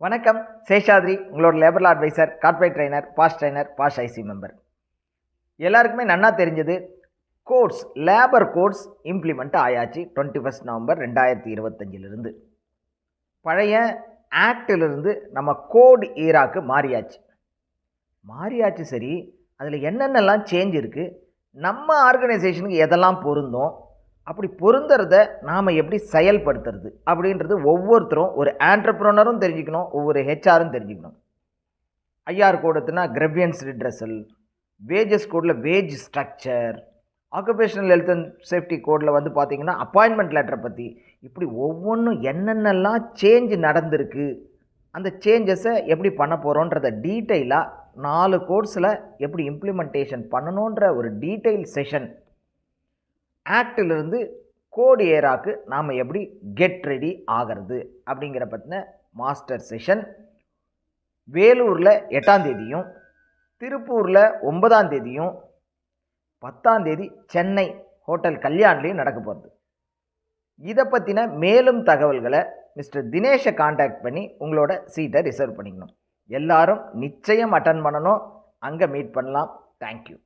வணக்கம். சேஷாத்ரி உங்களோட labour adviser corporate trainer POSH trainer POSH IC member எல்லாருக்குமே நன்னா தெரிஞ்சது கோட்ஸ் லேபர் கோட்ஸ் இம்ப்ளிமெண்ட் ஆயாச்சு டுவெண்ட்டி ஃபஸ்ட் நவம்பர் ரெண்டாயிரத்தி இருபத்தஞ்சிலிருந்து. பழைய ஆக்டிலிருந்து நம்ம கோட் ஈராக்கு மாறியாச்சு. மாறியாச்சு சரி அதில் என்னென்னலாம் சேஞ்ச் இருக்குது நம்ம ஆர்கனைசேஷனுக்கு எதெல்லாம் பொருந்தும் அப்படி பொருந்துறத நாம் எப்படி செயல்படுத்துறது அப்படின்றது ஒவ்வொருத்தரும் ஒரு ஆண்டர்ப்ரோனரும் தெரிஞ்சுக்கணும் ஒவ்வொரு ஹெச்ஆரும் தெரிஞ்சுக்கணும். ஐஆர் கோடத்துனா grievance redressal wages கோடில் wage structure occupational health and safety கோடில் வந்து பார்த்தீங்கன்னா அப்பாயின்மெண்ட் லெட்டரை பற்றி இப்படி ஒவ்வொன்றும் என்னென்னலாம் சேஞ்ச் நடந்திருக்கு அந்த சேஞ்சஸை எப்படி பண்ண போகிறோன்றத டீட்டெயிலாக நாலு கோர்ஸில் எப்படி இம்ப்ளிமெண்டேஷன் பண்ணணுன்ற ஒரு டீட்டெயில் செஷன் ஆக்டிலிருந்து கோடி ஏராக்கு நாம் எப்படி கெட் ரெடி ஆகிறது அப்படிங்கிற பற்றின மாஸ்டர் செஷன் வேலூரில் எட்டாம் தேதியும் திருப்பூரில் ஒன்பதாம் தேதியும் பத்தாம் தேதி சென்னை ஹோட்டல் கல்யாண்லேயும் நடக்க போகிறது இதை பற்றின மேலும் தகவல்களை மிஸ்டர் தினேஷை காண்டாக்ட் பண்ணி உங்களோட சீட்டை ரிசர்வ் பண்ணிக்கணும். எல்லாரும் நிச்சயம் அட்டன் பண்ணணும். அங்கே மீட் பண்ணலாம். தேங்க்யூ